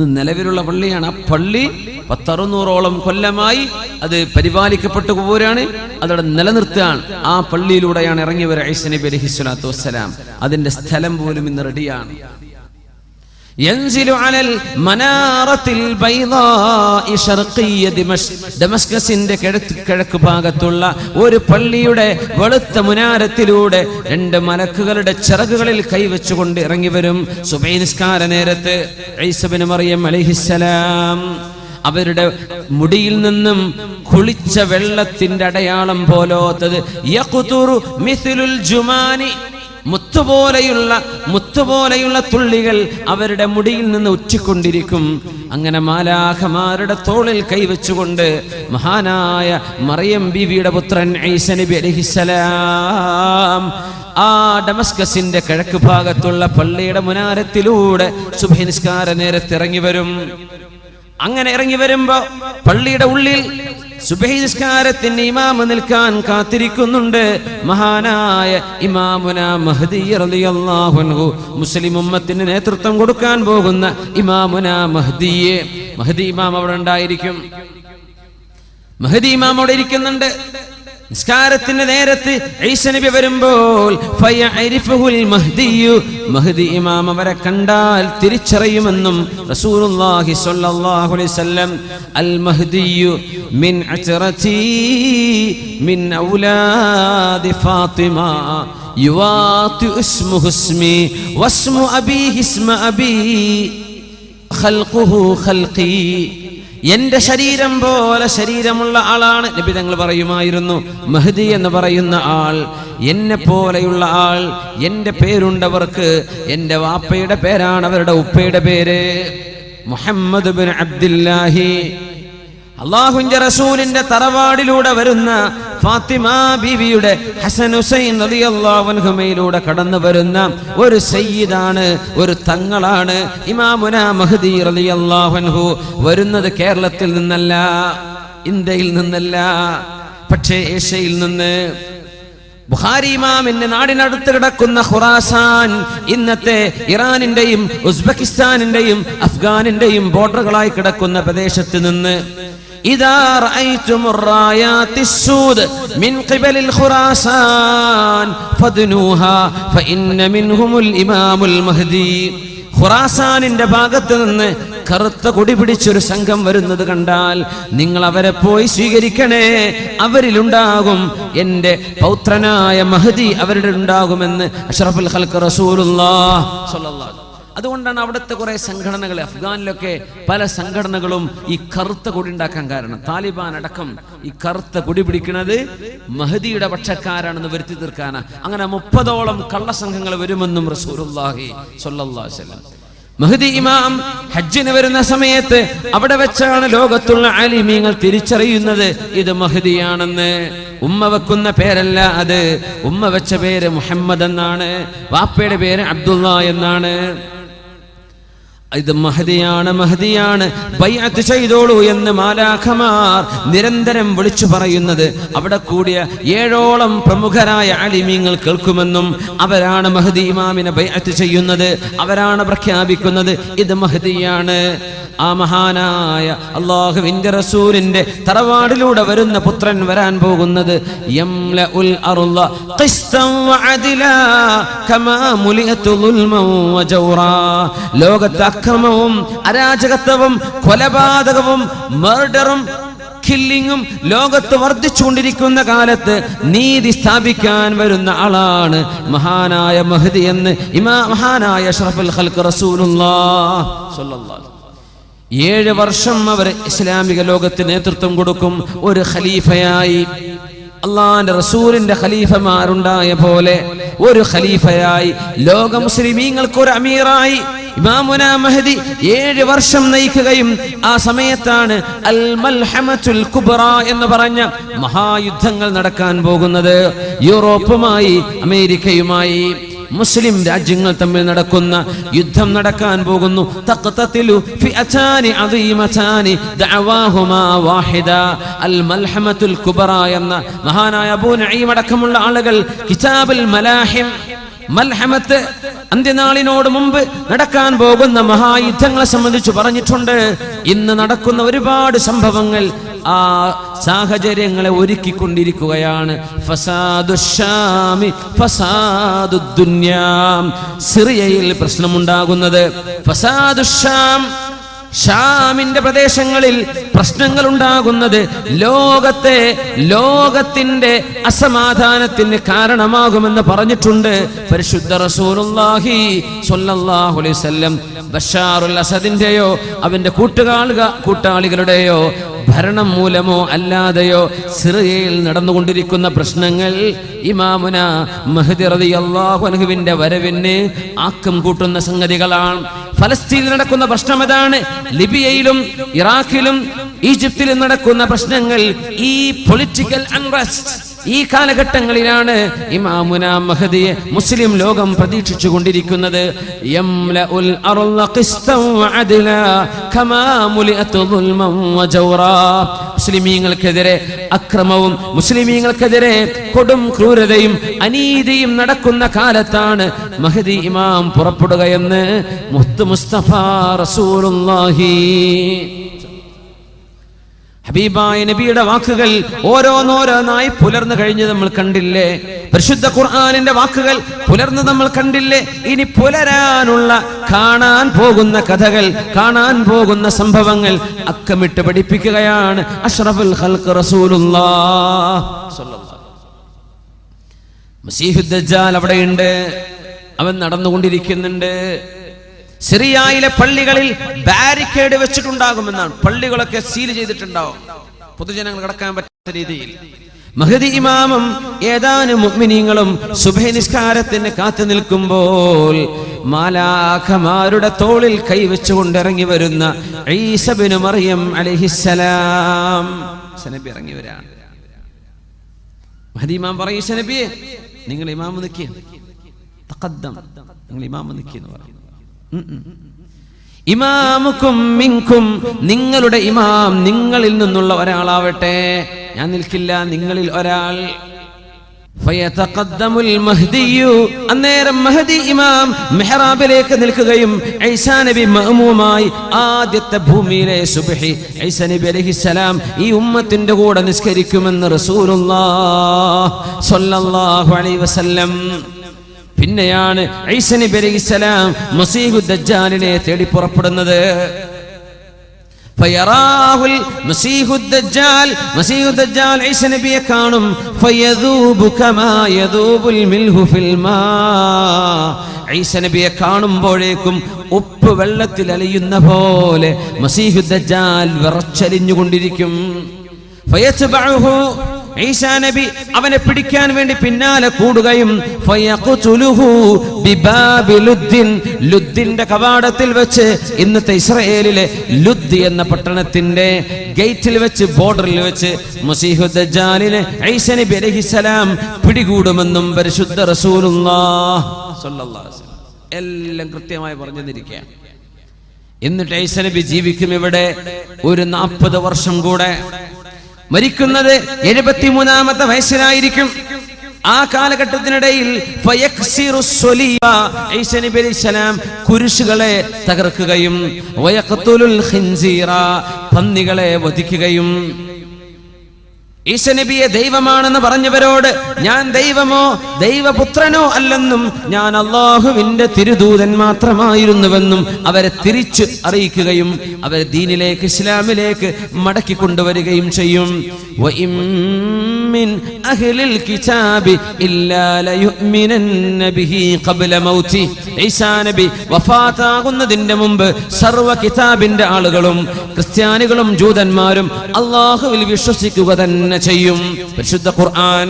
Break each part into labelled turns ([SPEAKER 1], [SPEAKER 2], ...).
[SPEAKER 1] ഇന്ന് നിലവിലുള്ള പള്ളിയാണ്. ആ പള്ളി പത്തറുന്നൂറോളം കൊല്ലമായി അത് പരിപാലിക്കപ്പെട്ടു പോരാണ് അതവിടെ നിലനിർത്തുകയാണ്. ആ പള്ളിയിലൂടെയാണ് ഇറങ്ങിയവർ ഐസ് ഐസ നബി അലൈഹി സ്വലാത്തു വസ്സലാം. അതിന്റെ സ്ഥലം പോലും ഇന്ന് റെഡിയാണ്. കിഴക്ക് ഭാഗത്തുള്ള ഒരു പള്ളിയുടെ വെളുത്ത മുനാരത്തിലൂടെ രണ്ട് മലക്കുകളുടെ ചിറകുകളിൽ കൈവച്ചുകൊണ്ട് ഇറങ്ങി വരും സുബൈ നിസ്കാര നേരത്ത് മറിയം അലഹിസലാം അവരുടെ മുടിയിൽ നിന്നും കുളിച്ച വെള്ളത്തിന്റെ അടയാളം പോലോത്തത് ജുമാനി മുത്തുപോലെയുള്ള മുത്തുപോലെയുള്ള തുള്ളികൾ അവരുടെ മുടിയിൽ നിന്ന് ഉറ്റിക്കൊണ്ടിരിക്കും. അങ്ങനെ മാലാഖമാരുടെ തോളിൽ കൈവച്ചുകൊണ്ട് മഹാനായ മറിയം ബീവിയുടെ പുത്രൻ ഐസ നബി അലഹിസലാം ആ ഡമസ്കസിന്റെ കിഴക്ക് ഭാഗത്തുള്ള പള്ളിയുടെ മുനാരത്തിലൂടെ സുബഹി നേരത്തിറങ്ങി വരും. അങ്ങനെ ഇറങ്ങി വരുമ്പോ പള്ളിയുടെ ഉള്ളിൽ സുബഹി ഇമാമ നിൽക്കാൻ കാത്തിരിക്കുന്നുണ്ട്. മഹാനായ ഇമാമുന മഹദി അൻഹു മുസ്ലിം ഉമ്മത്തിന് നേതൃത്വം കൊടുക്കാൻ പോകുന്ന ഇമാമുന മഹദിയെ. മഹദി ഇമാം അവിടെ ഉണ്ടായിരിക്കും. മഹദി ഇമാം അവിടെ ഇരിക്കുന്നുണ്ട്. നിസ്കാരത്തിന്റെ നേരത്ത് ഐസനബി വരുമ്പോൾ മഹ്ദി ഇമാം അവരെ കണ്ടാൽ തിരിച്ചറിയുമെന്നും റസൂലുള്ളാഹി സ്വല്ലല്ലാഹു അലൈഹി വസല്ലം അൽ മഹ്ദിയു മിൻ അച്റതി മിൻ ഔലാദി ഫാത്തിമ യുവാത്തി ഇസ്മുഹു ഇസ്മി വസ്മു അബീഹി ഇസ്മ അബീ ഖൽഖുഹു ഖൽഖി എന്റെ ശരീരം പോലെ ശരീരമുള്ള ആളാണ്. നബി തങ്ങൾ പറയുമായിരുന്നു മഹദി എന്ന് പറയുന്ന ആൾ എന്നെ പോലെയുള്ള ആൾ എന്റെ പേരുണ്ടവർക്ക് എന്റെ വാപ്പയുടെ പേരാണ് അവരുടെ ഉപ്പയുടെ പേര് മുഹമ്മദ് ബിൻ അബ്ദില്ലാഹി. അള്ളാഹുന്റെ റസൂലിന്റെ തറവാടിലൂടെ വരുന്ന ഫാത്തിമ ബീവിയുടെ ഹസൻ ഹുസൈൻ റളിയല്ലാഹുവിലൂടെ കടന്നു വരുന്ന ഒരു സയ്യിദാണ് ഒരു തങ്ങളാണ് ഇമാമുന മഹദി റളിയല്ലാഹുൻഹു വരുന്നത് കേരളത്തിൽ നിന്നല്ല ഇന്ത്യയിൽ നിന്നല്ല പക്ഷേ ഏഷ്യയിൽ നിന്ന്. ബുഖാരി ഇമാമിന്റെ നാടിനടുത്ത് കിടക്കുന്ന ഖുറാസാൻ ഇന്നത്തെ ഇറാനിന്റെയും ഉസ്ബെക്കിസ്ഥാനിന്റെയും അഫ്ഗാനിന്റെയും ബോർഡറുകളായി കിടക്കുന്ന പ്രദേശത്ത് നിന്ന് إذا رأيتم الرايات السود من قبل الخراسان فادنوها فإن منهم الإمام المهدي ഖുറാസാനിന്റെ ഭാഗത്ത് നിന്ന് കറുത്ത കൊടി പിടിച്ചൊരു സംഘം വരുന്നത് കണ്ടാൽ നിങ്ങൾ അവരെ പോയി സ്വീകരിക്കണേ അവരിലുണ്ടാകും എൻ്റെ പൗത്രനായ മഹദി അവരുടെ ഉണ്ടാകുമെന്ന് അഷ്റഫുൽ ഖൽക്ക് റസൂലുള്ളാഹ് സ്വല്ലല്ലാഹു അലൈഹി അതുകൊണ്ടാണ് അവിടുത്തെ കുറെ സംഘടനകൾ അഫ്ഗാനിലൊക്കെ പല സംഘടനകളും ഈ കറുത്ത കൊടി ഉണ്ടാക്കാൻ കാരണം. താലിബാൻ അടക്കം ഈ കറുത്ത കൊടി പിടിക്കുന്നത് മഹദിയുടെ പക്ഷക്കാരാണെന്ന് വരുത്തി തീർക്കാനാ. അങ്ങനെ മുപ്പതോളം കള്ളസംഘങ്ങൾ വരുമെന്നും റസൂലുള്ളാഹി സൊല്ലാസ്ലം മഹദി ഇമാം ഹജ്ജിന് വരുന്ന സമയത്ത് അവിടെ വെച്ചാണ് ലോകത്തുള്ള ആലിമീങ്ങൾ തിരിച്ചറിയുന്നത്. ഇത് മഹദിയാണെന്ന്. ഉമ്മ വെക്കുന്ന പേരല്ല അത്. ഉമ്മ വെച്ച പേര് മുഹമ്മദ് എന്നാണ്. വാപ്പയുടെ പേര് അബ്ദുള്ള എന്നാണ്. ഇത് മഹതിയാണ് മഹതിയാണ്. ബൈഅത്ത് ചെയ്തോളൂ എന്ന് മാലാഖമാർ നിരന്തരം വിളിച്ചു പറയുന്നത്. അവിടെ കൂടിയ ഏഴോളം പ്രമുഖരായ അലിമീങ്ങൾ കേൾക്കുമെന്നും അവരാണ് മഹദി ഇമാമിനെ ബൈഅത്ത് ചെയ്യുന്നത് അവരാണ് പ്രഖ്യാപിക്കുന്നത്. ഇത് മഹദിയാണ്. ആ മഹാനായ അള്ളാഹുവിന്റെ റസൂലിന്റെ തറവാടിലൂടെ വരുന്ന പുത്രൻ വരാൻ പോകുന്നത് ലോകത്ത് അക്രമവും അരാജകത്വവും കൊലപാതകവും മർഡറും കില്ലിങ്ങും ലോകത്ത് വർദ്ധിച്ചുകൊണ്ടിരിക്കുന്ന കാലത്ത് നീതി സ്ഥാപിക്കാൻ വരുന്ന ആളാണ് മഹാനായ മഹദി എന്ന് ഇമാ മഹാനായ ഷറഫുൽ ഹൽക്ക് റസൂലുള്ള ഏഴ് വർഷം അവർ ഇസ്ലാമിക ലോകത്തിന് നേതൃത്വം കൊടുക്കും. ഒരു ഖലീഫയായി. അള്ളാന്റെ റസൂലിന്റെ ഖലീഫമാരുണ്ടായ പോലെ ഒരു ഖലീഫയായി. ലോക മുസ്ലിമീങ്ങൾക്ക് ഒരു അമീറായി. ഇമാമുന മഹദി ഏഴ് വർഷം നയിക്കുകയും ആ സമയത്താണ് അൽ മൽഹമത്തുൽ കുബ്ര എന്ന് പറഞ്ഞ മഹായുദ്ധങ്ങൾ നടക്കാൻ പോകുന്നത്. യൂറോപ്പുമായി അമേരിക്കയുമായി. മുസ്ലിം രാജ്യങ്ങൾ തമ്മിൽ നടക്കുന്ന യുദ്ധം നടക്കാൻ പോകുന്നു. എന്ന മഹാനായ അബൂ നഈം അടക്കമുള്ള ആളുകൾ കിതാബുൽ മലാഹിം മൽഹമത്ത് അന്ത്യനാളിനോട് മുമ്പ് നടക്കാൻ പോകുന്ന മഹായുദ്ധങ്ങളെ സംബന്ധിച്ച് പറഞ്ഞിട്ടുണ്ട്. ഇന്ന് നടക്കുന്ന ഒരുപാട് സംഭവങ്ങൾ ആ സാഹചര്യങ്ങളെ ഒരുക്കിക്കൊണ്ടിരിക്കുകയാണ്. ഫസാദുഷാമി ഫസാദു ദുന്യാം സിറിയയിൽ പ്രശ്നമുണ്ടാകുന്നത്. ഫസാദു ഷാം ഷാമിന്റെ പ്രദേശങ്ങളിൽ പ്രശ്നങ്ങൾ ഉണ്ടാകുന്നത് ലോകത്തെ ലോകത്തിന്റെ അസമാധാനത്തിന് കാരണമാകുമെന്ന് പറഞ്ഞിട്ടുണ്ട്. പരിശുദ്ധ റസൂലുള്ളാഹി സ്വല്ലല്ലാഹു അലൈഹി വസല്ലം. ബഷാറുൽ അസദിന്റെയോ അവന്റെ കൂട്ടുകാളുക കൂട്ടാളികളുടെയോ ഭരണം മൂലമോ അല്ലാതെയോ സിറിയയിൽ നടന്നുകൊണ്ടിരിക്കുന്ന പ്രശ്നങ്ങൾ ഇമാമുന മഹദി റളിയല്ലാഹു അൻഹുവിന്റെ വരവിന് ആക്കം കൂട്ടുന്ന സംഗതികളാണ്. ഫലസ്തീനിൽ നടക്കുന്ന പ്രശ്നം അതാണ്. ലിബിയയിലും ഇറാഖിലും ഈജിപ്തിലും നടക്കുന്ന പ്രശ്നങ്ങൾ ഈ പൊളിറ്റിക്കൽ അൺറസ്റ്റ് ഈ കാലഘട്ടങ്ങളിലാണ് ഇമാമുന മഹദിയെ മുസ്ലിം ലോകം പ്രതീക്ഷിച്ചു കൊണ്ടിരിക്കുന്നത് മുസ്ലിമീങ്ങൾക്കെതിരെ അക്രമവും മുസ്ലിമീങ്ങൾക്കെതിരെ കൊടും ക്രൂരതയും അനീതിയും നടക്കുന്ന കാലത്താണ് മഹദി ഇമാം പുറപ്പെടുകയെന്ന് മുത്ത് മുസ്തഫ റസൂലുള്ളാഹി ഹബീബായ നബിയുടെ വാക്കുകൾ ഓരോന്നോരോന്നായി പുലർന്നു കഴിഞ്ഞ് നമ്മൾ കണ്ടില്ലേ? പരിശുദ്ധ ഖുർആാനിന്റെ വാക്കുകൾ പുലർന്ന് നമ്മൾ കണ്ടില്ലേ? ഇനി പുലരാനുള്ള കാണാൻ പോകുന്ന കഥകൾ കാണാൻ പോകുന്ന സംഭവങ്ങൾ അക്കമിട്ട് പഠിപ്പിക്കുകയാണ്. അഷ്റഫുൽ ഹൽക്ക് റസൂലുല്ലാ മസീഹുദ്ദജാൽ അവിടെയുണ്ട്. അവൻ നടന്നുകൊണ്ടിരിക്കുന്നുണ്ട്. സിറിയയിലെ പള്ളികളിൽ ബാരിക്കേഡ് വെച്ചിട്ടുണ്ടാകുമെന്നാണ്. പള്ളികളൊക്കെ സീൽ ചെയ്തിട്ടുണ്ടാവും. പൊതുജനങ്ങൾ കടക്കാൻ പറ്റാത്ത രീതിയിൽ. മഹദി ഇമാമും ഏതാനും മുഅ്മിനീങ്ങളും സുബഹി നിസ്കാരത്തിന് കാത്തു നിൽക്കുമ്പോൾ മാലാഖമാരുടെ തോളിൽ കൈവച്ചുകൊണ്ട് ഇറങ്ങി വരുന്ന ഈസബിന് മറിയം അലഹിസലാം സനബി ഇറങ്ങി വരാണ്. മഹദി ഇമാം പറയും "ഈസ നബിയെ നിങ്ങൾ ഇമാമ് തഖദ്ദം. നിങ്ങൾ ഇമാമ് നിൽക്കിയെന്ന് പറയും. ഇമാമുക്കും മിങ്കും നിങ്ങളുടെ ഇമാം നിങ്ങളിൽ നിന്നുള്ള ഒരാളാവട്ടെ ഞാൻ നിൽക്കില്ല നിങ്ങളിൽ ഒരാൾ. അന്നേരം മഹദി ഇമാം മെഹ്റാബിലേക്ക് നിൽക്കുകയും ഐസാ നബി മഅ്മൂമായി ആദ്യത്തെ ഭൂമിയിലെ സുബഹി ഐസാ നബി അലഹിസലാം ഈ ഉമ്മത്തിന്റെ കൂടെ നിസ്കരിക്കുമെന്ന് റസൂലുള്ളാഹ് സ്വല്ലല്ലാഹു അലൈഹി വസല്ലം പിന്നെയാണ് ഐസനബി അലൈഹിസ്സലാം മസീഹു ദജ്ജാലിനെ തേടി പുറപ്പെടുന്നത്. കാണും. കാണുമ്പോഴേക്കും ഉപ്പ് വെള്ളത്തിൽ അലിയുന്ന പോലെ മസീഹുദ്ദാൽ വിറച്ചലിഞ്ഞുകൊണ്ടിരിക്കും. ഈസാ നബി അവനെ പിടിക്കാൻ വേണ്ടി പിന്നാലെ കൂടുകയും കവാടത്തിൽ വെച്ച് ഇന്നത്തെ ഇസ്രയേലിലെ ലുദ് എന്ന പട്ടണത്തിന്റെ ഗേറ്റിൽ വെച്ച് ബോർഡറിൽ വെച്ച് മസീഹു ദജ്ജാലിനെ ഈസാ നബി പിടികൂടുമെന്നും പരിശുദ്ധ വസല്ലം എല്ലാം കൃത്യമായി പറഞ്ഞു തന്നിരിക്കുകയാണ് എന്നിട്ട് ഐസനബി ജീവിക്കും ഇവിടെ ഒരു നാൽപ്പത് വർഷം കൂടെ മരിക്കുന്നത് എഴുപത്തിമൂന്നാമത്തെ വയസ്സിലായിരിക്കും. ആ കാലഘട്ടത്തിനിടയിൽ കുരിശുകളെ തകർക്കുകയും പന്നികളെ വധിക്കുകയും ഈസ നബിയെ ദൈവമാണെന്ന് പറഞ്ഞവരോട് ഞാൻ ദൈവമോ ദൈവപുത്രനോ അല്ലെന്നും ഞാൻ അള്ളാഹുവിന്റെ തിരുദൂതൻ മാത്രമായിരുന്നുവെന്നും അവരെ തിരിച്ചു അറിയിക്കുകയും അവരെ ദീനിലേക്ക് ഇസ്ലാമിലേക്ക് മടക്കി കൊണ്ടുവരികയും ചെയ്യും. മിൻ അഹ്ലിൽ കിതാബി ഇല്ലാ ലയുഅ്മിനന്ന ബിഹി ഖബ്ല മൗതി ഈസാ നബി വഫാത്താകുന്നതിന്റെ മുമ്പ് സർവ കിതാബിന്റെ ആളുകളും ക്രിസ്ത്യാനികളും ജൂതന്മാരും അള്ളാഹുവിൽ വിശ്വസിക്കുക തന്നെ ചെയ്യും. പരിശുദ്ധ ഖുർആൻ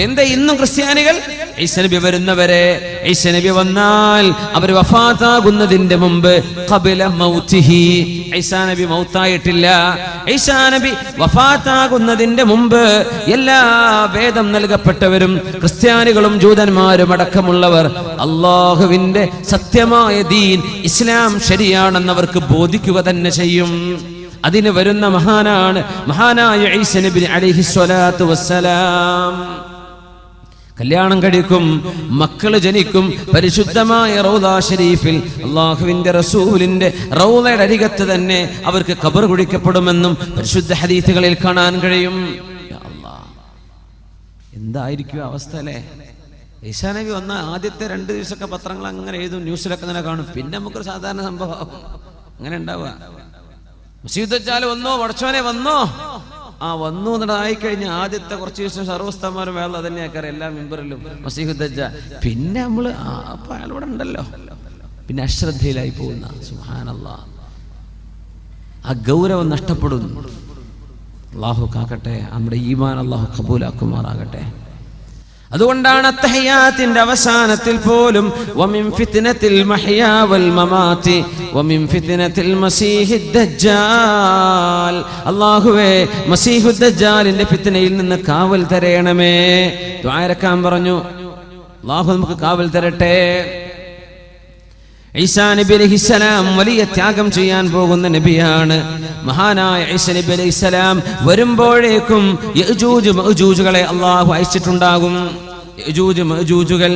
[SPEAKER 1] എന്താ ഇന്നും ക്രിസ്ത്യാനികൾ? ഈസനബി വരുന്നവരെ ഈസനബി വന്നാൽ അവർ വഫാത്താകുന്നതിന്റെ മുമ്പ് കപില മൗത്തിഹി. ഐസാനബി മൗത്തായിട്ടില്ല. ഐസാനബി വഫാത്താകുന്നതിന്റെ മുമ്പ് എല്ലാ വേദം നൽകപ്പെട്ടവരും ക്രിസ്ത്യാനികളും ജൂതന്മാരും അടക്കമുള്ളവർ അള്ളാഹുവിന്റെ സത്യമായ ദീൻ ഇസ്ലാം ശരിയാണെന്നവർക്ക് ബോധിക്കുക തന്നെ ചെയ്യും. അതിന് വരുന്ന മഹാനാണ് മഹാനായ ഈസ നബി അലൈഹി സ്വലാത്തു വസ്സലാം. കല്യാണം കഴിക്കും മക്കൾ ജനിക്കും. പരിശുദ്ധമായ റൗദാ ഷരീഫിൽ അള്ളാഹുവിന്റെ റസൂലിന്റെ റൗദയുടെ അരികത്ത് തന്നെ അവർക്ക് കബർ കുഴിക്കപ്പെടുമെന്നും പരിശുദ്ധ ഹദീസുകളിൽ കാണാൻ കഴിയും. എന്തായിരിക്കും അവസ്ഥ അല്ലേ? ഈശാനവി വന്ന ആദ്യത്തെ രണ്ട് ദിവസമൊക്കെ പത്രങ്ങൾ അങ്ങനെ എഴുതും ന്യൂസിലൊക്കെ തന്നെ കാണും. പിന്നെ നമുക്കൊരു സാധാരണ സംഭവം. അങ്ങനെ ഉണ്ടാവുക. മുസീദ് വന്നോ വടച്ചോനെ വന്നോ? ആ വന്നു എന്നിട്ട് കഴിഞ്ഞ ആദ്യത്തെ കുറച്ച് ദിവസം സർവസ്ഥമാരും വേള തന്നെയാക്കാറ് എല്ലാ മെമ്പറിലും. മസീഹുദ്ദജ പിന്നെ നമ്മൾ ആ, അപ്പൊ ഉണ്ടല്ലോ. പിന്നെ അശ്രദ്ധയിലായി പോകുന്ന. സുഹാനല്ല ആ ഗൗരവം നഷ്ടപ്പെടുന്നു. അള്ളാഹു കാക്കട്ടെ നമ്മുടെ ഈമാൻ അള്ളാഹു കബൂലാക്കുമാറാകട്ടെ. അതുകൊണ്ടാണ് അത്തഹയാത്തിന്റെ അവസാനത്തിൽ പോലും വമിൻ ഫിത്നത്തിൽ മഹിയാവൽ മമാതി വമിൻ ഫിത്നത്തിൽ മസീഹിദ് ദജ്ജാൽ. അല്ലാഹുവേ മസീഹു ദജ്ജാലിന്റെ ഫിത്നയിൽ നിന്ന് കാവൽ തരയണമേ. ദ്വാരക്കാൻ പറഞ്ഞു അള്ളാഹു നമുക്ക് കാവൽ തരട്ടെ. ഈസാ നബി അലൈഹിസ്സലാം വലിയ ത്യാഗം ചെയ്യാൻ പോകുന്ന നബിയാണ്. മഹാനായ ഈസ നബി അലൈഹിസ്സലാം വരുമ്പോഴേക്കും മഅജൂജുകളെ അള്ളാഹു അയച്ചിട്ടുണ്ടാകും. മഅജൂജുകൾ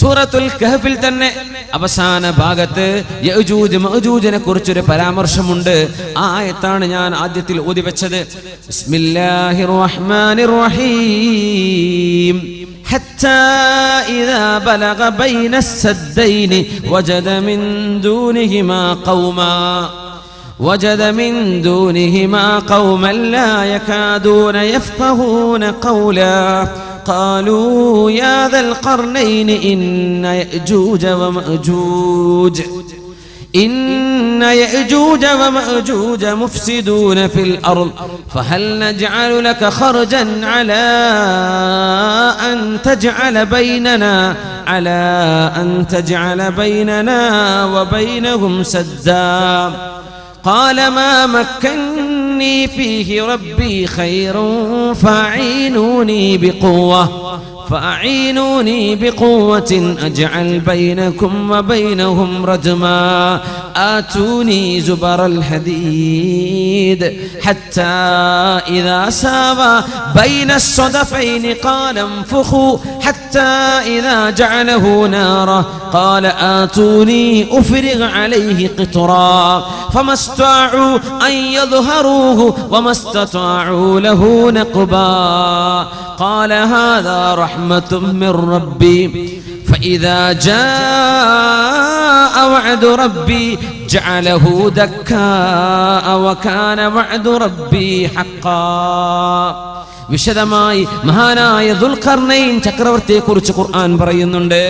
[SPEAKER 1] സൂറത്തുൽ കഹഫിൽ തന്നെ അവസാന ഭാഗത്ത് യജൂജ് മഅജൂജിനെ കുറിച്ചൊരു പരാമർശമുണ്ട്. ആ ആയത്താണ് ഞാൻ ആദ്യത്തിൽ ഓതി വെച്ചത് ബിസ്മില്ലാഹിർ റഹ്മാനിർ റഹീം. حتى إذا بلغ بين السدين وجد من دونهما قوما وجد من دونهما قوما لا يكادون يفقهون قولا. قالوا يا ذا القرنين إن يأجوج ومأجوج. إن يأجوج ومأجوج مفسدون في الأرض فهل نجعل لك خرجا على أن تجعل بيننا على أن تجعل بيننا وبينهم سدا؟ قال ما مكني فيه ربي خير فاعينوني بقوة. فأعينوني بقوة أجعل بينكم وبينهم رجما. آتوني زبر الحديد حتى إذا ساوى بين الصدفين قال انفخوا حتى إذا جعله نارا قال آتوني أفرغ عليه قطرا فما استطاعوا أن يظهروه وما استطاعوا له نقبا قال هذا رحمة من ربي فإذا جاء وعد ربي جعله دكاء وكان وعد ربي حقا വിശദമായി മഹാനായ ദുൽഖർണൈൻ ചക്രവർത്തിയെ കുറിച്ച് ഖുർആൻ പറയുന്നുണ്ട്